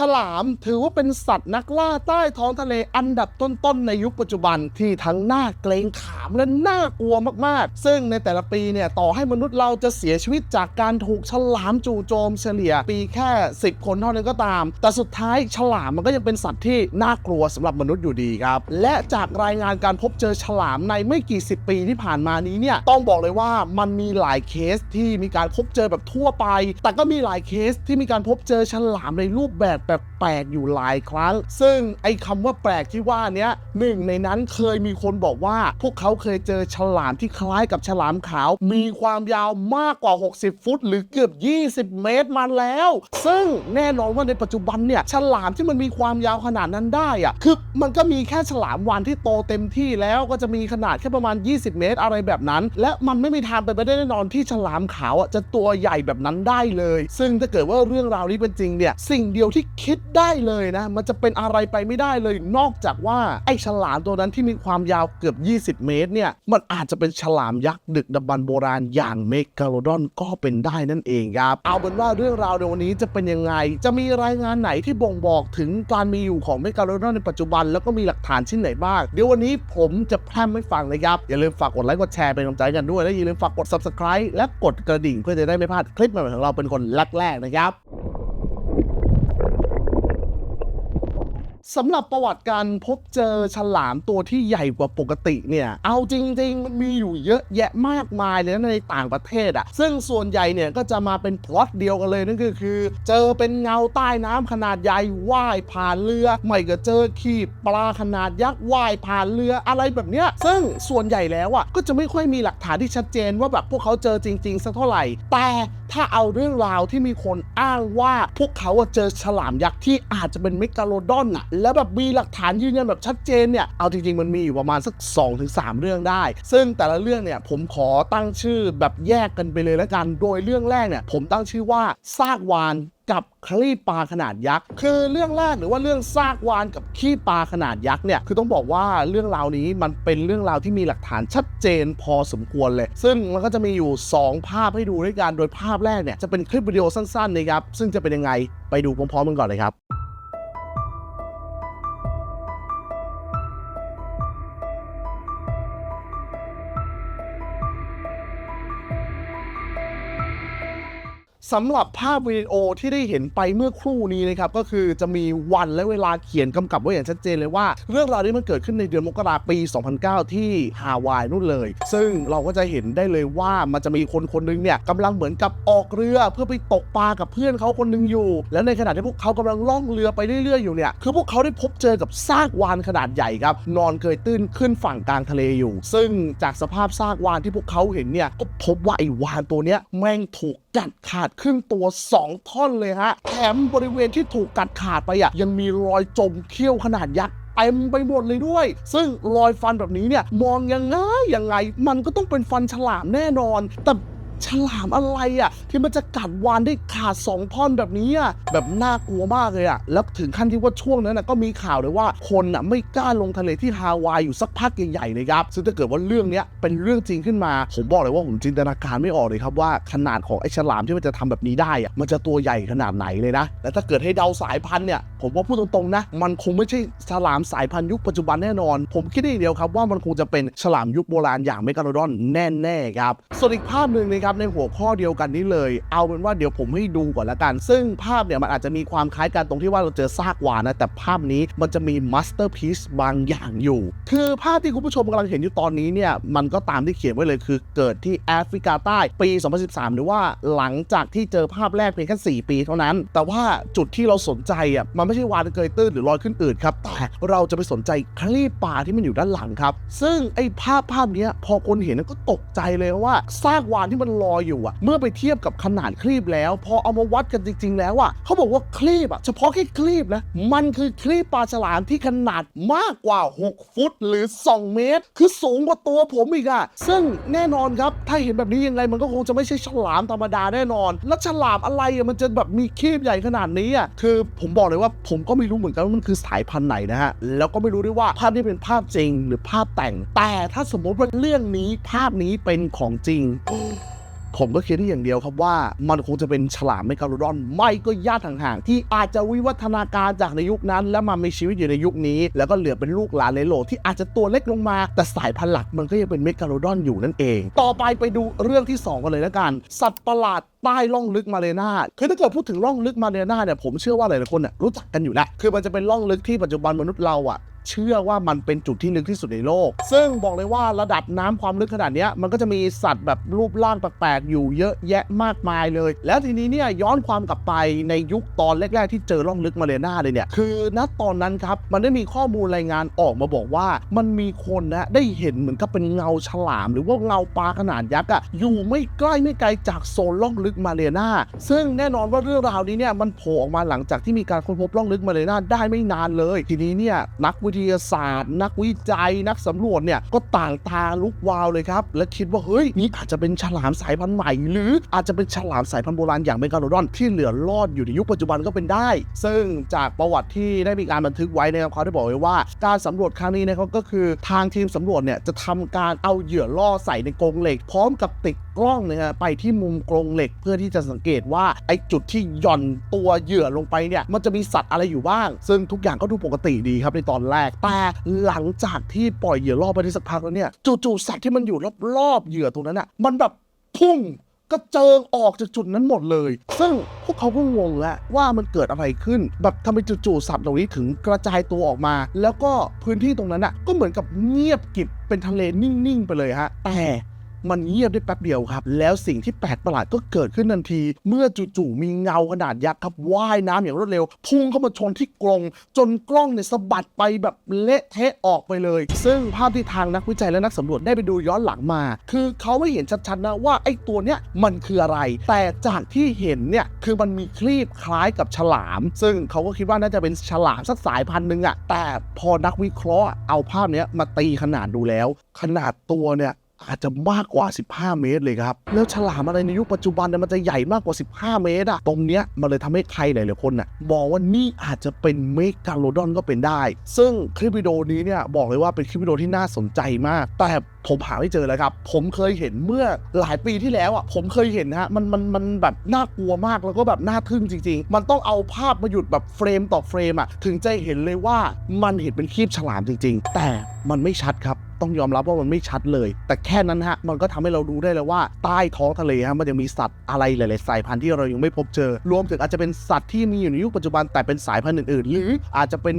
ฉลามถือว่าเป็นสัตว์นักล่าใต้ท้องทะเลอันดับต้นๆในยุคปัจจุบันที่ทั้งน่าเกรงขามและน่ากลัวมากๆ ซึ่งในแต่ละปีเนี่ยต่อให้มนุษย์เราจะเสียชีวิตจากการถูกฉลามจู่โจมเฉลี่ย ปีแค่ 10 คนเท่านั้นก็ตาม แต่สุดท้ายฉลามมันก็ยังเป็นสัตว์ที่น่ากลัวสำหรับมนุษย์อยู่ดีครับ และจากรายงานการพบเจอฉลามในไม่กี่สิบปีที่ผ่านมานี้เนี่ยต้องบอกเลยว่ามันมีหลายเคสที่มีการพบเจอแบบทั่วไป แต่ก็มีหลายเคสที่มีการพบเจอฉลามในรูปแบบแปลกๆอยู่หลายครั้ง ซึ่งไอ้คำว่าแปลกที่ว่าเนี้ยหนึ่งในนั้นเคยมีคนบอกว่า พวกเขาเคยเจอฉลามที่คล้ายกับฉลามขาว มีความยาวมากกว่า 60 ฟุต หรือเกือบ 20 เมตรมาแล้ว ซึ่งแน่นอนว่าในปัจจุบันเนี่ยฉลามที่มันมีความยาวขนาดนั้นได้อะคือมันก็มีแค่ฉลามวานที่โตเต็มที่แล้วก็จะมีขนาดแค่ประมาณ 20 เมตรอะไรแบบนั้น และมันไม่มีทางเป็นไปได้แน่นอนที่ฉลามขาวอะจะตัวใหญ่แบบนั้นได้เลย ซึ่งถ้าเกิดว่าเรื่องราวนี้เป็นจริงเนี่ยสิ่งเดียวที่คิดได้เลยนะ มันจะเป็นอะไรไปไม่ได้เลย นอกจากว่าไอ้ฉลามตัวนั้นที่มีความยาวเกือบ 20 เมตรเนี่ย มันอาจจะเป็นฉลามยักษ์ดึกดำบรรโบราณอย่างเมกาโลดอนก็เป็นได้นั่นเองครับ เอาเป็นว่าเรื่องราวในวันนี้จะเป็นยังไง จะมีรายงานไหนที่บ่งบอกถึงการมีอยู่ของเมกาโลดอนในปัจจุบันแล้วก็มีหลักฐานชิ้นไหนบ้าง เดี๋ยววันนี้ผมจะแพร่มให้ฟังนะครับ อย่าลืมฝากกดไลค์กดแชร์เป็นกำลังใจกันด้วยและอย่าลืมฝากกด subscribe และกดกระดิ่งเพื่อจะได้ไม่พลาดคลิปใหม่ๆของเราเป็นคนแรกๆนะครับ สำหรับประวัติการพบเจอฉลามตัวที่ใหญ่กว่าปกติเนี่ย เอาจริง ๆ มันมีอยู่เยอะแยะมากมายเลยในต่างประเทศอะ่ะซึ่งส่วนใหญ่เนี่ยก็จะมาเป็นพล็อตเดียวกันเลยนั่นก็คือ เจอเป็นเงาใต้น้ำขนาดใหญ่ว่ายผ่านเรือ ไม่ก็เจอขีบปลาขนาดยักษ์ว่ายผ่านเรืออะไรแบบเนี้ย ซึ่งส่วนใหญ่แล้วอะก็จะไม่ค่อยมีหลักฐานที่ชัดเจนว่าแบบพวกเขาเจอจริง ๆ สักเท่าไหร่ แต่ถ้าเอาเรื่องราวที่มีคนอ้างว่าพวกเขาเจอฉลามยักษ์ที่อาจจะเป็นเมกาโลดอนอะแล้วแบบมีหลักฐานยืนยันแบบชัดเจนเนี่ย เอาจริงๆมันมีอยู่ประมาณสัก 2-3 เรื่องได้ ซึ่งแต่ละเรื่องเนี่ยผมขอตั้งชื่อแบบแยกกันไปเลยแล้วกัน โดยเรื่องแรกเนี่ยผมตั้งชื่อว่าซากวานกับคลีปลาขนาดยักษ์คือเรื่องแรกหรือว่าเรื่องซากวานกับขี้ปลาขนาดยักษ์เนี่ยคือต้องบอกว่าเรื่องราวนี้มันเป็นเรื่องราวที่มีหลักฐานชัดเจนพอสมควรเลย ซึ่งมันก็จะมีอยู่ 2 ภาพให้ดูด้วยกันโดยภาพแรกเนี่ยจะเป็นคลิปวิดีโอสั้นๆนะครับซึ่งจะเป็นยังไงไปดูพร้อมๆกันก่อนเลยครับ สำหรับภาพวิดีโอที่ได้เห็นไปเมื่อครู่นี้นะครับก็คือจะมีวันและเวลาเขียนกำกับไว้อย่างชัดเจนเลยว่า เรื่องราวนี้มันเกิดขึ้นในเดือนมกราปี 2009 ที่ฮาวายนู่นเลย ซึ่งเราก็จะเห็นได้เลยว่ามันจะมีคนคนหนึงเนี่ยกำลังเหมือนกับออกเรือเพื่อไปตกปลากับเพื่อนเขาคนหนึงอยู่ แล้วในขณะที่พวกเขากำลังล่องเรือไปเรื่อยๆอยู่เนี่ยคือพวกเขาได้พบเจอกับซากวานขนาดใหญ่ครับนอนเกยตื้นขึ้นฝั่งกลางทะเลอยู่ ซึ่งจากสภาพซากวานที่พวกเขาเห็นเนี่ยก็พบว่าไอ้วานตัวเนี้ยแม่งถูกกัดขาดครึ่งตัว 2 ท่อนเลยฮะ แถมบริเวณที่ถูกกัดขาดไปอะยังมีรอยจมเขี้ยวขนาดยักษ์เต็มไปหมดเลยด้วย ซึ่งรอยฟันแบบนี้เนี่ย มองยังไงยังไง มันก็ต้องเป็นฟันฉลามแน่นอน แต่ ฉลามอะไรอะ ที่มันจะกัดวานได้ขาด 2 ท่อนแบบนี้อะแบบน่ากลัวมากเลยอะแล้วถึงขั้นที่ว่าช่วงนั้นนะก็มีข่าวเลยว่าคนอะไม่กล้าลงทะเลที่ฮาวายอยู่สักพักใหญ่ๆเลยครับซึ่งถ้าเกิดว่าเรื่องนี้เป็นเรื่องจริงขึ้นมา ผมบอกเลยว่าผมจินตนาการไม่ออกเลยครับว่าขนาดของไอ้ฉลามที่มันจะทำแบบนี้ได้อะมันจะตัวใหญ่ขนาดไหนเลยนะและถ้าเกิดให้เดาสายพันธุ์เนี่ยผมว่าพูดตรงๆนะมันคงไม่ใช่ฉลามสายพันธุ์ยุคปัจจุบันแน่นอน ผมคิดได้อย่างเดียวครับว่ามันคงจะเป็นฉลามยุคโบราณอย่างเมกาโลดอนแน่ๆครับส่วนอีกภาพหนึ่งนะครับในหัวข้อเดียวกันนี้เลย เอาเป็นว่าเดี๋ยวผมให้ดูก่อนละกัน ซึ่งภาพเนี่ยมันอาจจะมีความคล้ายกันตรงที่ว่าเราเจอซากวานนะแต่ภาพนี้มันจะมีมาสเตอร์พีซบางอย่างอยู่ คือภาพที่คุณผู้ชมกำลังเห็นอยู่ตอนนี้เนี่ยมันก็ตามที่เขียนไว้เลยคือเกิดที่แอฟริกาใต้ปี 2013 หรือว่าหลังจากที่เจอภาพแรกเพียงแค่4ปีเท่านั้น แต่ว่าจุดที่เราสนใจอะมันไม่ใช่วานเกยตื้นหรือลอยขึ้นอืดครับแต่เราจะไปสนใจคลีปปลาที่มันอยู่ด้านหลังครับ ซึ่งไอ้ภาพภาพนี้พอคนเห็นก็ตกใจเลยว่าซากวานที่มันลอยอยู่อะเมื่อไปเทียบกับขนาดคลีปแล้ว พอเอามาวัดกันจริง ๆ แล้วอะเขาบอกว่าคลีปอะเฉพาะแค่คลีปนะมันคือคลีปปลาฉลามที่ขนาดมากกว่า 6 ฟุตหรือ 2 เมตร คือสูงกว่าตัวผมอีกอะซึ่งแน่นอนครับถ้าเห็นแบบนี้ยังไงมันก็คงจะไม่ใช่ฉลามธรรมดาแน่นอน แล้วฉลามอะไรอะมันจะแบบมีคลีปใหญ่ขนาดนี้อะคือผมบอกเลยว่าผมก็ไม่รู้เหมือนกันว่ามันคือสายพันธุ์ไหนนะฮะแล้วก็ไม่รู้ด้วยว่าภาพนี้เป็นภาพจริงหรือภาพแต่งแต่ถ้าสมมติว่าเรื่องนี้ภาพนี้เป็นของจริง ผมก็คิดได้อย่างเดียวครับว่ามันคงจะเป็นฉลามเมกาโลดอน ไม่ก็ญาติห่างๆที่อาจจะวิวัฒนาการจากในยุคนั้น แล้วมามีชีวิตอยู่ในยุคนี้ แล้วก็เหลือเป็นลูกหลานในโลกที่อาจจะตัวเล็กลงมา แต่สายพันธุ์หลักมันก็ยังเป็นเมกาโลดอนอยู่นั่นเอง ต่อไปไปดูเรื่องที่ 2 กันเลยละกัน สัตว์ประหลาดใต้ล่องลึกมาเลนาคือถ้าเกิดพูดถึงล่องลึกมาเลนาเนี่ยผมเชื่อว่าหลายๆคนน่ะรู้จักกันอยู่แล้วคือมันจะเป็นล่องลึกที่ปัจจุบันมนุษย์เราอะ เชื่อว่ามันเป็นจุดที่ลึกที่สุดในโลก ซึ่งบอกเลยว่าระดับน้ำความลึกขนาดนี้มันก็จะมีสัตว์แบบรูปร่างแปลกๆอยู่เยอะแยะมากมายเลย แล้วทีนี้เนี่ยย้อนความกลับไปในยุคตอนแรก ๆ ที่เจอร่องลึกมาเลนาเลยเนี่ย คือณตอนนั้นครับ มันได้มีข้อมูลรายงานออกมาบอกว่า มันมีคนนะได้เห็นเหมือนกับเป็นเงาฉลาม หรือว่าเงาปลาขนาดยักษ์อะอยู่ไม่ใกล้ไม่ไกลจากโซนล่องลึกมาเลนาซึ่งแน่นอนว่าเรื่องราวนี้เนี่ยมันโผล่ออกมาหลังจากที่มีการค้นพบล่องลึกมาเลนาได้ไม่นานเลย ทีนี้เนี่ยนักวิทยาศาสตร์ นักวิจัยนักสำรวจเนี่ยก็ต่างตาลุกวาวเลยครับ และคิดว่าเฮ้ยนี่อาจจะเป็นฉลามสายพันธุ์ใหม่ หรืออาจจะเป็นฉลามสายพันธุ์โบราณอย่างเมกาโลดอนที่เหลือรอดอยู่ในยุคปัจจุบันก็เป็นได้ ซึ่งจากประวัติที่ได้มีการบันทึกไว้นะครับเขาได้บอกไว้ว่าการสำรวจครั้งนี้นะครับก็คือทางทีมสำรวจเนี่ยจะทำการเอาเหยื่อล่อใส่ในกรงเหล็ก พร้อมกับติดกล้องนะฮะไปที่มุมกรงเหล็กเพื่อที่จะสังเกตว่าไอ้จุดที่หย่อนตัวเหยื่อลงไปเนี่ยมันจะมีสัตว์อะไรอยู่บ้าง ซึ่งทุกอย่างก็ดูปกติดีครับในตอนแรกแต่หลังจากที่ปล่อยเหยื่อล่อไปได้สักพักแล้วเนี่ยจู่ๆสัตว์ที่มันอยู่รอบๆเหยื่อตรงนั้นอะมันแบบพุ่งกระเจิงออกจากจุดนั้นหมดเลย ซึ่งพวกเขาก็งงแล้วว่ามันเกิดอะไรขึ้น แบบทำไมจู่ๆสัตว์เหล่านี้ถึงกระจายตัวออกมา แล้วก็พื้นที่ตรงนั้นอะก็เหมือนกับเงียบกิบเป็นทะเลนิ่งๆ ไปเลยฮะ แต่ มันเงียบได้แป๊บเดียวครับ แล้วสิ่งที่แปลกประหลาดก็เกิดขึ้นทันที เมื่อจู่ๆมีเงาขนาดยักษ์ครับว่ายน้ำอย่างรวดเร็ว พุ่งเข้ามาชนที่กรงจนกล้องเนี่ยสะบัดไปแบบเละเทะออกไปเลย ซึ่งภาพที่ทางนักวิจัยและนักสำรวจได้ไปดูย้อนหลังมา คือเขาไม่เห็นชัดๆนะว่าไอ้ตัวเนี้ยมันคืออะไร แต่จากที่เห็นเนี่ยคือมันมีคลีบคล้ายกับฉลาม ซึ่งเขาก็คิดว่าน่าจะเป็นฉลามสักสายพันธุ์หนึ่งอะแต่พอนักวิเคราะห์เอาภาพเนี้ยมาตีขนาดดูแล้ว ขนาดตัวเนี่ย อาจจะมากกว่า 15 เมตรเลยครับ แล้วฉลามอะไรในยุคปัจจุบันเนี่ยมันจะใหญ่มากกว่า 15 เมตรอะตรงเนี้ยมันเลยทำให้ใครหลายๆคนน่ะมองว่านี่อาจจะเป็นเมกาโลดอนก็เป็นได้ ซึ่งคลิปวิดีโอนี้เนี่ยบอกเลยว่าเป็นคลิปวิดีโอที่น่าสนใจมาก แต่ผมหาไม่เจอเลยครับ ผมเคยเห็นเมื่อหลายปีที่แล้วอะ ผมเคยเห็นนะฮะ มันมันมันแบบน่ากลัวมากแล้วก็แบบน่าทึ่งจริง ๆ มันต้องเอาภาพมาหยุดแบบเฟรมต่อเฟรมอะ ถึงจะเห็นเลยว่ามันเห็นเป็นครีบฉลามจริง ๆ แต่มันไม่ชัดครับ ต้องยอมรับว่ามันไม่ชัดเลย แต่แค่นั้นฮะ มันก็ทำให้เรารู้ได้เลยว่า ใต้ท้องทะเลฮะ มันยังมีสัตว์อะไรหลาย ๆ สายพันธุ์ที่เรายังไม่พบเจอ รวมถึงอาจจะเป็นสัตว์ที่มีอยู่ในยุคปัจจุบันแต่เป็นสายพันธุ์อื่น ๆ หรืออาจจะเป็น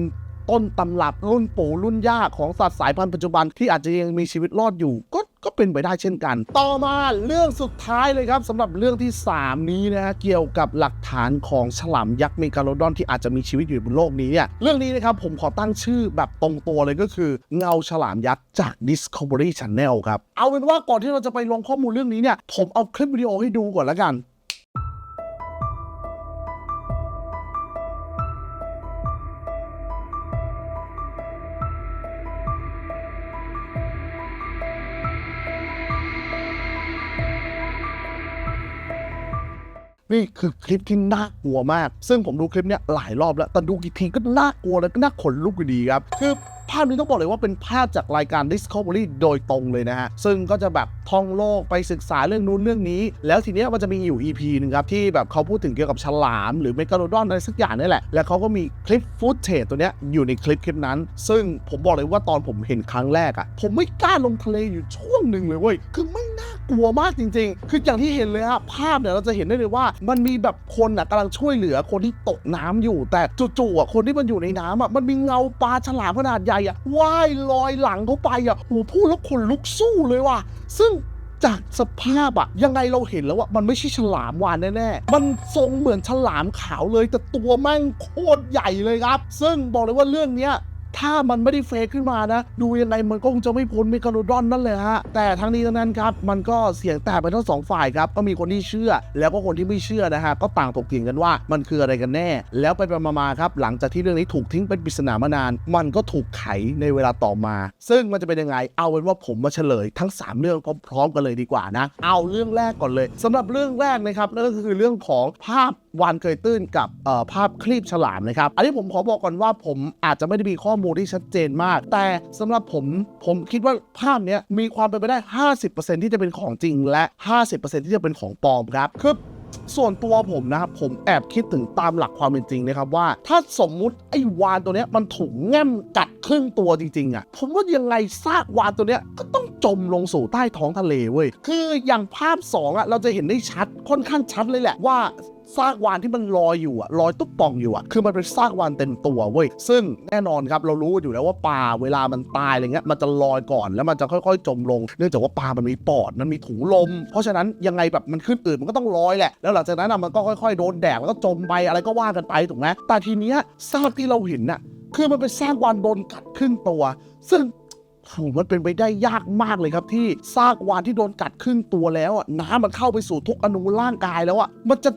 ต้นตำรับรุ่นปู่รุ่นย่าของสัตว์สายพันธุ์ปัจจุบันที่อาจจะยังมีชีวิตรอดอยู่ก็ก็เป็นไปได้เช่นกัน ต่อมาเรื่องสุดท้ายเลยครับสำหรับเรื่องที่ 3 นี้นะฮะเกี่ยวกับหลักฐานของฉลามยักษ์เมกาโลดอนที่อาจจะมีชีวิตอยู่บนโลกนี้เนี่ยเรื่องนี้นะครับผมขอตั้งชื่อแบบตรงตัวเลยก็คือเงาฉลามยักษ์จาก Discovery Channel ครับ เอาเป็นว่าก่อนที่เราจะไปลงข้อมูลเรื่องนี้เนี่ยผมเอาคลิปวิดีโอให้ดูก่อนละกัน นี่คือคลิปที่น่ากลัวมาก ซึ่งผมดูคลิปเนี้ยหลายรอบแล้ว แต่ดูกี่ทีก็น่ากลัวแล้วก็น่าขนลุกอยู่ดีครับ คือภาพนี้ต้องบอกเลยว่าเป็นภาพจากรายการ Discovery โดยตรงเลยนะฮะ ซึ่งก็จะแบบท่องโลกไปศึกษาเรื่องนู้นเรื่องนี้ แล้วทีเนี้ยมันจะมีอยู่ EP หนึงครับ ที่แบบเขาพูดถึงเกี่ยวกับฉลาม หรือเมกาโลดอนอะไรสักอย่างนี่แหละ แล้วเขาก็มีคลิปฟุตเทจตัวเนี้ยอยู่ในคลิปคลิปนั้น ซึ่งผมบอกเลยว่าตอนผมเห็นครั้งแรกอะผมไม่กล้าลงทะเลอยู่ช่วงหนึ่งเลยเว้ยคือไม่ากลัวมากจริง ๆ คืออย่างที่เห็นเลยฮะภาพเนี่ยเราจะเห็นได้เลยว่า มันมีแบบคนอะกำลังช่วยเหลือคนที่ตกน้ำอยู่ แต่จู่ๆอะคนที่มันอยู่ในน้ำอะมันมีเงาปลาฉลามขนาดใหญ่อะว่ายลอยหลังเขาไปอะโอ้โหพูดแล้วขนลุกสู้เลยว่ะซึ่งจากสภาพอะยังไงเราเห็นแล้วว่ามันไม่ใช่ฉลามวานแน่ๆ มันทรงเหมือนฉลามขาวเลยแต่ตัวแม่งโคตรใหญ่เลยครับ ซึ่งบอกเลยว่าเรื่องเนี้ย ถ้ามันไม่ได้เฟกขึ้นมานะ ดูยังไงมันก็คงจะไม่พ้นเมกาโลดอนนั่นเลยฮะ แต่ทั้งนี้ทั้งนั้นครับมันก็เสียงแตกไปทั้งสองฝ่ายครับ ก็มีคนที่เชื่อ แล้วก็คนที่ไม่เชื่อนะฮะก็ต่างถกเถียงกันว่ามันคืออะไรกันแน่ แล้วไปไปมาๆครับหลังจากที่เรื่องนี้ถูกทิ้งเป็นปริศนามานาน มันก็ถูกไขในเวลาต่อมา ซึ่งมันจะเป็นยังไงเอาเป็นว่าผมมาเฉลยทั้ง 3 เรื่องพร้อมๆกันเลยดีกว่านะ เอาเรื่องแรกก่อนเลยสำหรับเรื่องแรกนะครับนั่นก็คือเรื่องของภาพวานเกยตื้นกับภาพคลีบฉลามนะครับ อันนี้ผมขอบอกก่อนว่าผมอาจจะไม่ได้มีข้อมูลที่ชัดเจนมาก แต่สำหรับผมผมคิดว่าภาพนี้มีความเป็นไปได้ 50%ที่จะเป็นของจริงและ 50%ที่จะเป็นของปลอมครับคือส่วนตัวผมนะครับผมแอบคิดถึงตามหลักความเป็นจริงนะครับว่า ถ้าสมมุติไอ้วานตัวเนี้ยมันถูกแง้มกัดครึ่งตัวจริงๆอะ่ะผมว่ายังไงซากวานตัวเนี้ยก็ต้องจมลงสู่ใต้ท้องทะเลเว้ยคืออย่างภาพ2อะเราจะเห็นได้ชัดค่อนข้างชัดเลยแหละว่า ซากวานที่มันลอยอยู่อะลอยตุ๊บป่องอยู่อะคือมันเป็นซากวานเต็มตัวเว้ยซึ่งแน่นอนครับเรารู้อยู่แล้วว่าปลาเวลามันตายอะไรเงี้ยมันจะลอยก่อนแล้วมันจะค่อยๆ จมลง เนื่องจากว่าปลามันมีปอดมันมีถุงลม เพราะฉะนั้นยังไงแบบมันขึ้นอืดมันก็ต้องลอยแหละแล้วหลังจากนั้นอะมันก็ค่อยๆโดนแดดแล้วก็จมไปอะไรก็ว่ากันไปถูกไหมแต่ทีเนี้ยซากที่เราเห็นน่ะคือมันเป็นซากวานโดนกัดครึ่งตัว ซึ่งโหมันเป็นไปได้ยากมากเลยครับที่ซากวานที่โดนกัดครึ่งตัวแล้วอะน้ำมันเข้าไปสู่ทุกอนูร่างกายแล้วอะมันจะ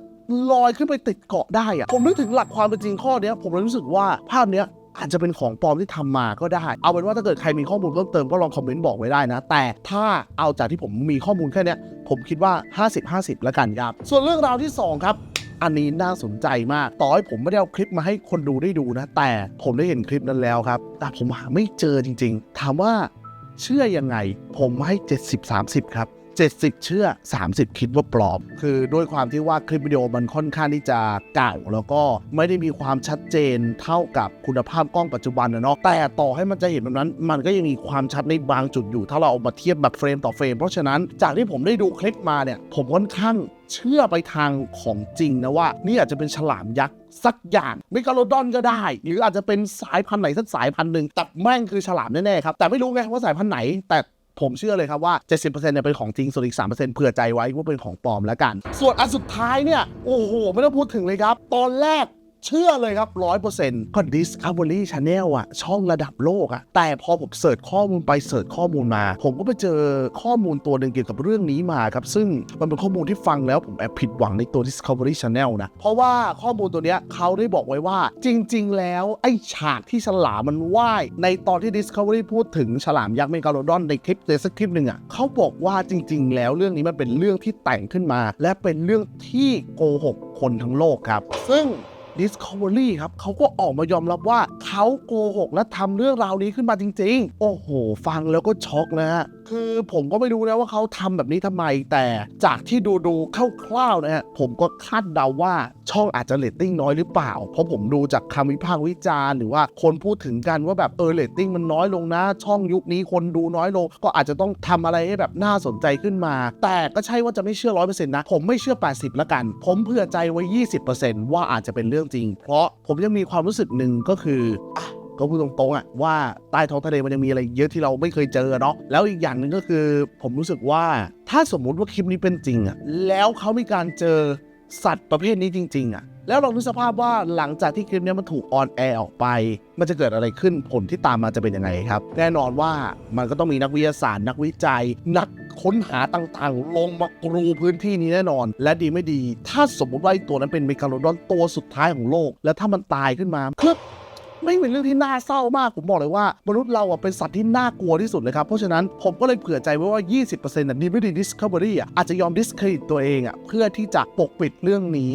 ลอยขึ้นไปติดเกาะได้อะผมนึกถึงหลักความเป็นจริงข้อเนี้ยผมเลยรู้สึกว่าภาพเนี้ยอาจจะเป็นของปลอมที่ทำมาก็ได้ เอาเป็นว่าถ้าเกิดใครมีข้อมูลเพิ่มเติมก็ลองคอมเมนต์บอกไว้ได้นะ แต่ถ้าเอาจากที่ผมมีข้อมูลแค่นี้ผมคิดว่า 50-50 แล้วกันครับ ส่วนเรื่องราวที่สองครับ อันนี้น่าสนใจมาก ต่อให้ผมไม่ได้เอาคลิปมาให้คนดูได้ดูนะ แต่ผมได้เห็นคลิปนั้นแล้วครับ แต่ผมหาไม่เจอจริง ๆ ถามว่าเชื่อยังไง ผมให้ 70-30 ครับ 70 เชื่อ 30 คิดว่าปลอม คือด้วยความที่ว่าคลิปวิดีโอมันค่อนข้างที่จะเก่า แล้วก็ไม่ได้มีความชัดเจนเท่ากับคุณภาพกล้องปัจจุบันนะเนาะแต่ต่อให้มันจะเห็นแบบนั้น มันก็ยังมีความชัดในบางจุดอยู่ ถ้าเราเอามาเทียบแบบเฟรมต่อเฟรม เพราะฉะนั้นจากที่ผมได้ดูคลิปมาเนี่ย ผมค่อนข้างเชื่อไปทางของจริงนะว่า นี่อาจจะเป็นฉลามยักษ์สักอย่างเมกาโลดอนก็ได้ หรืออาจจะเป็นสายพันธุ์ไหนสักสายพันธุ์หนึ่งแต่แม่งคือฉลามแน่ๆครับแต่ไม่รู้ไงว่าสายพันธุ์ไหนแต่ ผมเชื่อเลยครับว่า 70%เนี่ยเป็นของจริง ส่วนอีก 3%เผื่อใจไว้ว่าเป็นของปลอมแล้วกัน ส่วนอันสุดท้ายเนี่ย โอ้โห ไม่ต้องพูดถึงเลยครับ ตอนแรก เชื่อเลยครับ100%ก็ Discovery Channel อะช่องระดับโลกอะแต่พอผมเสิร์ชข้อมูลไปเสิร์ชข้อมูลมา ผมก็ไปเจอข้อมูลตัวหนึ่งเกี่ยวกับเรื่องนี้มาครับ ซึ่งมันเป็นข้อมูลที่ฟังแล้วผมแอบผิดหวังในตัว Discovery Channel นะ เพราะว่าข้อมูลตัวเนี้ยเขาได้บอกไว้ว่า จริง ๆ แล้วไอ้ฉากที่ฉลามมันว่ายในตอนที่ Discovery พูดถึงฉลามยักษ์เมกาโลดอนในคลิปในสักคลิปหนึ่งอะเขาบอกว่าจริง ๆ แล้วเรื่องนี้มันเป็นเรื่องที่แต่งขึ้นมา และเป็นเรื่องที่โกหกคนทั้งโลกครับ ซึ่ง Discovery ครับเขาก็ออกมายอมรับว่าเขาโกหกและทำเรื่องราวนี้ขึ้นมาจริง ๆ โอ้โห ฟังแล้วก็ช็อกนะฮะคือผมก็ไม่รู้นะว่าเขาทำแบบนี้ทำไม แต่จากที่ดูดูๆคร่าวๆนะฮะผมก็คาดเดาว่าช่องอาจจะเรตติ้งน้อยหรือเปล่า เพราะผมดูจากคำวิพากษ์วิจารณ์หรือว่าคนพูดถึงกันว่าแบบเออเรตติ้งมันน้อยลงนะ ช่องยุคนี้คนดูน้อยลง ก็อาจจะต้องทำอะไรให้แบบน่าสนใจขึ้นมา แต่ก็ใช่ว่าจะไม่เชื่อร้อยเปอร์เซ็นต์นะ ผมไม่เชื่อ 80ละกัน ผมเผื่อใจไว้ 20%ว่าอาจจะเป็นเรื่องจริง เพราะผมยังมีความรู้สึกหนึ่งก็คืออ ก็พูดตรงๆอะว่าใต้ท้องทะเลมันยังมีอะไรเยอะที่เราไม่เคยเจอเนาะแล้วอีกอย่างหนึ่งก็คือผมรู้สึกว่าถ้าสมมุติว่าคลิปนี้เป็นจริงอะแล้วเขามีการเจอสัตว์ประเภทนี้จริง ๆอะแล้วลองนึกสภาพว่าหลังจากที่คลิปนี้มันถูกออนแอร์ออกไป มันจะเกิดอะไรขึ้นผลที่ตามมาจะเป็นยังไงครับ แน่นอนว่ามันก็ต้องมีนักวิทยาศาสตร์ นักวิจัย นักค้นหาต่างๆ ลงมากรูพื้นที่นี้แน่นอน และดีไม่ดี ถ้าสมมติว่าตัวนั้นเป็นเมกาโลดอนตัวสุดท้ายของโลก แล้วถ้ามันตายขึ้นมาคือ ไม่เป็นเรื่องที่น่าเศร้ามาก ผมบอกเลยว่ามนุษย์เราอะเป็นสัตว์ที่น่ากลัวที่สุดเลยครับ เพราะฉะนั้นผมก็เลยเผื่อใจไว้ว่า 20%น่ะดีไม่ดี Discovery อะอาจจะยอม discredit ตัวเองอะเพื่อที่จะปกปิดเรื่องนี้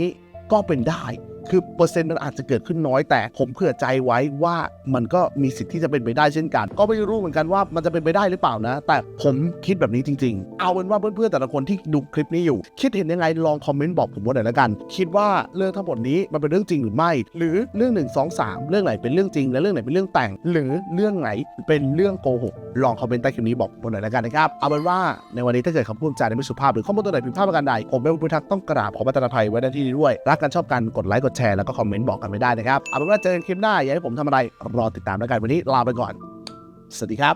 ก็เป็นได้คือเปอร์เซ็นต์มันอาจจะเกิดขึ้นน้อยแต่ผมเผื่อใจไว้ว่ามันก็มีสิทธิ์ที่จะเป็นไปได้เช่นกัน ก็ไม่รู้เหมือนกันว่ามันจะเป็นไปได้หรือเปล่านะ แต่ผมคิดแบบนี้จริง ๆ เอาเป็นว่าเพื่อนๆแต่ละคนที่ดูคลิปนี้อยู่ คิดเห็นยังไงลองคอมเมนต์บอกผมว่าหน่อยละกัน คิดว่าเรื่องทั้งหมดนี้มันเป็นเรื่องจริงหรือไม่ หรือเรื่อง 1 2 3 เรื่องไหนเป็นเรื่องจริง และเรื่องไหนเป็นเรื่องแต่ง หรือเรื่องไหนเป็นเรื่องโกหกลองคอมเมนต์ใต้คลิปนี้บอกผมหน่อยละกันนะครับเอาเป็นว่าในวันนี้ถ้าเกิดคำพูดจาในไม่สุภาพหรือข้อมูลตัวไหนผิดพลาดประการใดผมเป็นผู้ทักต้องกราบขอประทานอภัยไว้ในที่นี้ด้วยรักกันชอบกันกดไลค์กดแชร์แล้วก็คอมเมนต์บอกกันไม่ได้นะครับเอาเป็นว่าเจอกันคลิปหน้าอยากให้ผมทำอะไรรอติดตามแล้วกันวันนี้ลาไปก่อน สวัสดีครับ